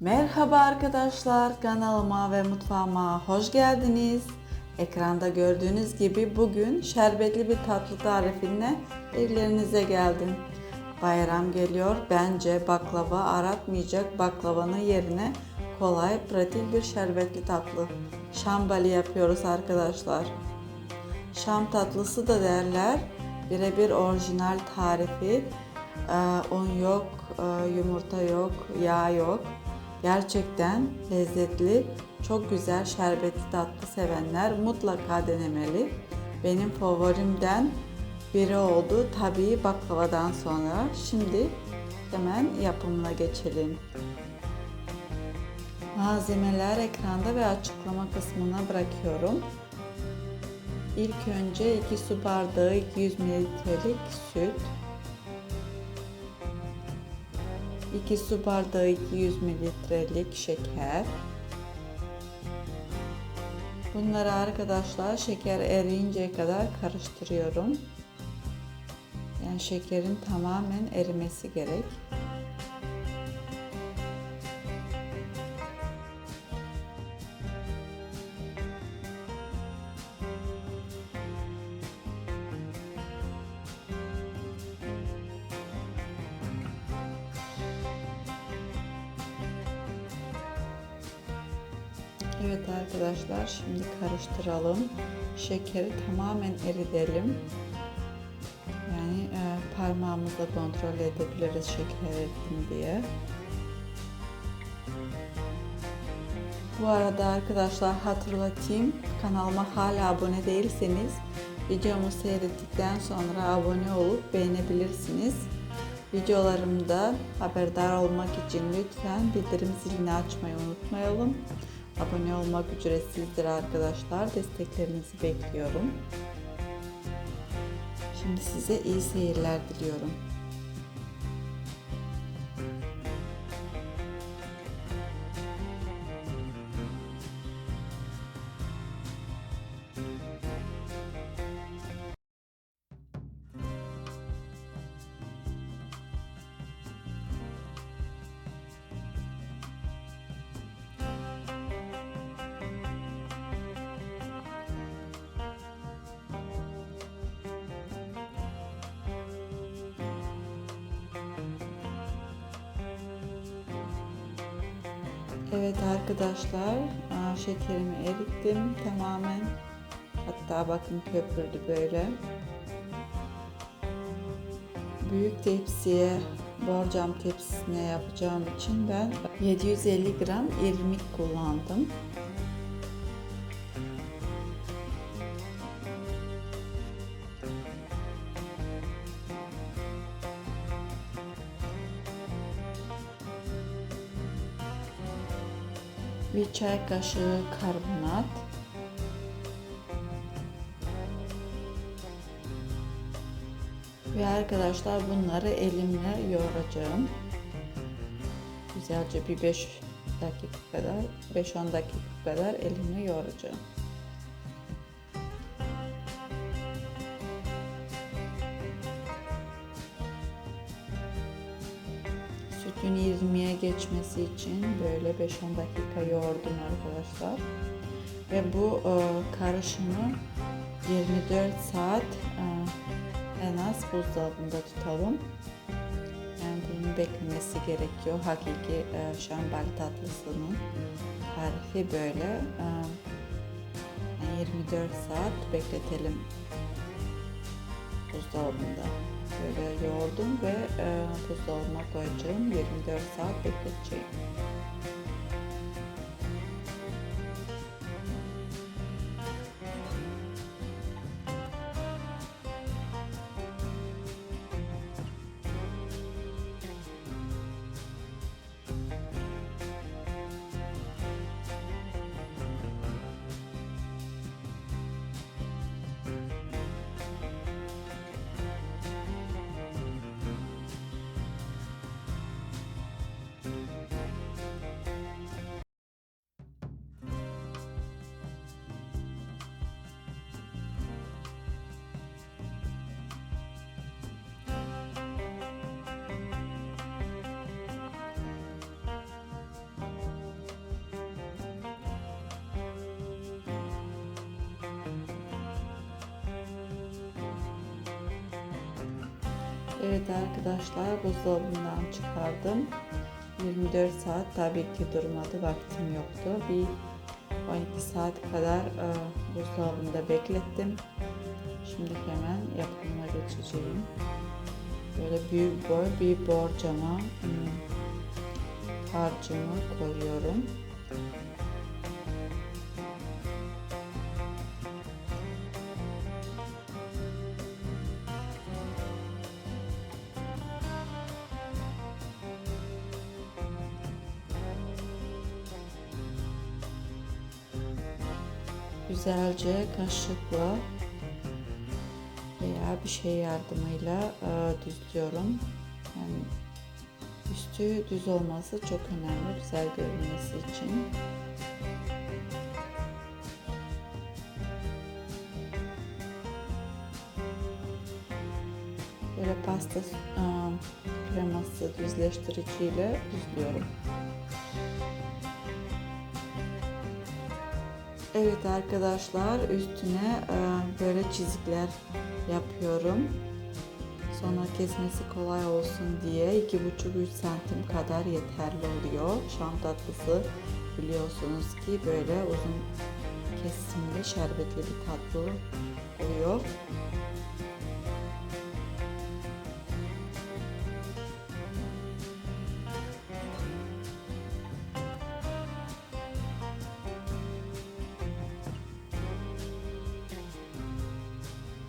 Merhaba arkadaşlar kanalıma ve mutfağıma hoş geldiniz. Ekranda gördüğünüz gibi bugün şerbetli bir tatlı tarifinle evlerinize geldim. Bayram geliyor. Bence baklava aratmayacak baklavanın yerine kolay, pratik bir şerbetli tatlı. Şambali yapıyoruz arkadaşlar. Şam tatlısı da derler. Birebir orijinal tarifi. Ee, un yok, yumurta yok, yağ yok. Gerçekten lezzetli, çok güzel şerbetli tatlı sevenler mutlaka denemeli. Benim favorimden biri oldu tabii baklavadan sonra. Şimdi hemen yapımına geçelim. Malzemeler ekranda ve açıklama kısmına bırakıyorum. İlk önce 2 su bardağı 200 mililitrelik süt, 2 su bardağı 200 mililitrelik şeker. Bunları arkadaşlar şeker eriyinceye kadar karıştırıyorum. Yani şekerin tamamen erimesi gerek. Evet arkadaşlar şimdi karıştıralım. Şekeri tamamen eridelim. Yani e, parmağımızla kontrol edebiliriz şeker eridim diye. Bu arada arkadaşlar hatırlatayım kanalıma hala abone değilseniz videomu seyrettikten sonra abone olup beğenebilirsiniz. Videolarımda haberdar olmak için lütfen bildirim zilini açmayı unutmayalım. Abone olmak ücretsizdir arkadaşlar. Desteklerinizi bekliyorum. Şimdi size iyi seyirler diliyorum. Evet arkadaşlar şekerimi erittim tamamen. Hatta bakın köpürdü böyle. Büyük tepsiye borcam tepsisine yapacağım için ben 750 gram irmik kullandım. Bir çay kaşığı karbonat. Ve arkadaşlar bunları elimle yoğuracağım. Güzelce bir 5 dakika kadar 5-10 dakika kadar elimle yoğuracağım sütün 20'ye geçmesi için böyle 5-10 dakika yoğurdum arkadaşlar. Ve bu e, karışımı 24 saat e, en az buzdolabında tutalım. Yani bunun beklemesi gerekiyor. Hakiki e, şambal tatlısının tarifi böyle. E, yani 24 saat bekletelim buzdolabında böyle yoğurdum ve e, buzdolabına koyacağım. 24 saat bekleteceğim. Evet arkadaşlar buzdolabından çıkardım. 24 saat tabii ki durmadı vaktim yoktu. Bir 12 saat kadar e, buzdolabında beklettim. Şimdi hemen yapımına geçeceğim. Böyle büyük boy bir borcama hmm, harcımı koyuyorum. Güzelce kaşıkla veya bir şey yardımıyla e, düzlüyorum. Yani üstü düz olması çok önemli güzel görünmesi için. Böyle pasta e, kreması düzleştiriciyle düzlüyorum. Evet arkadaşlar üstüne e, böyle çizikler yapıyorum. Sonra kesmesi kolay olsun diye 2,5-3 santim kadar yeterli oluyor. Şam tatlısı biliyorsunuz ki böyle uzun kesimli şerbetli bir tatlı oluyor.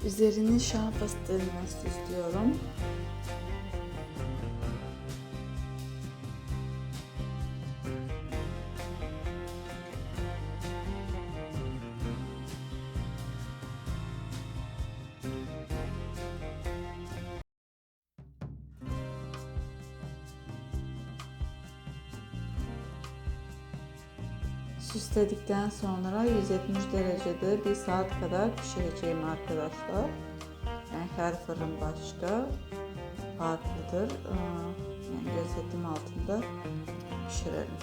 Üzerini şan fıstığına süslüyorum. Süsledikten sonra 170 derecede bir saat kadar pişireceğim arkadaşlar. Yani her fırın başka farklıdır. Ee, yani gözetim altında pişirelim.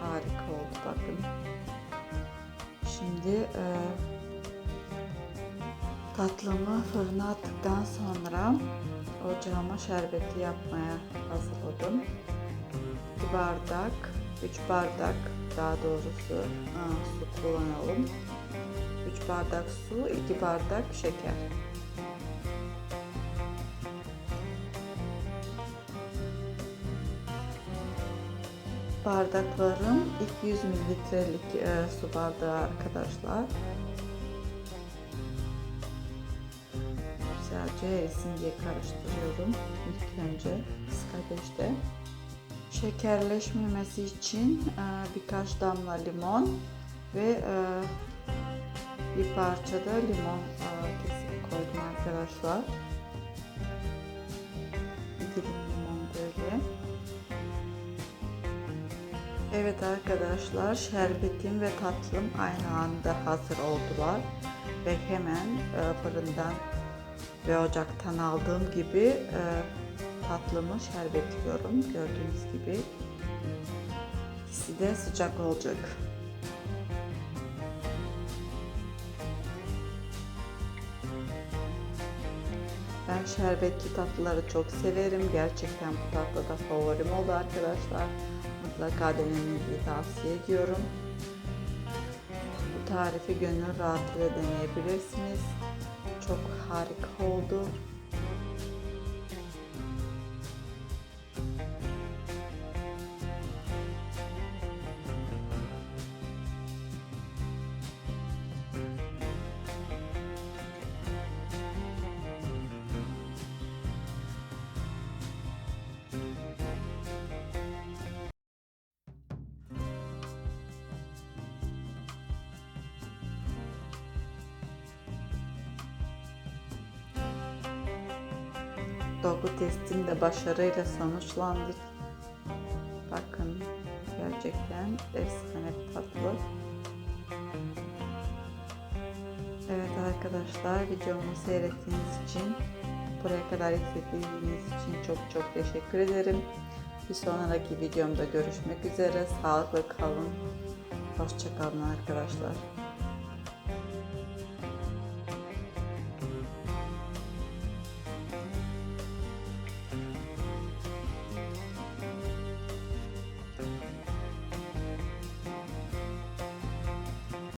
Harika oldu bakın. Şimdi e, tatlımı fırına attıktan sonra ocağıma şerbeti yapmaya hazırladım. 2 bardak, 3 bardak daha doğrusu aa, su kullanalım. 3 bardak su, 2 bardak şeker. Bardaklarım 200 mililitrelik e, su bardağı arkadaşlar. Güzelce erisin diye karıştırıyorum ilk önce kısık. Şekerleşmemesi için e, birkaç damla limon ve e, bir parça da limon e, kesip koydum arkadaşlar. Bir dilim limon böyle. Evet arkadaşlar şerbetim ve tatlım aynı anda hazır oldular ve hemen fırından ve ocaktan aldığım gibi e, tatlımı şerbetliyorum. Gördüğünüz gibi ikisi de sıcak olacak. Ben şerbetli tatlıları çok severim. Gerçekten bu tatlı da favorim oldu arkadaşlar. Mutlaka denemenizi tavsiye ediyorum. Bu tarifi gönül rahatlığıyla deneyebilirsiniz. Çok harika oldu. Doku testim de başarıyla sonuçlandı. Bakın gerçekten efsane tatlı. Evet arkadaşlar videomu seyrettiğiniz için buraya kadar izlediğiniz için çok çok teşekkür ederim. Bir sonraki videomda görüşmek üzere. Sağlıklı kalın. Hoşçakalın arkadaşlar.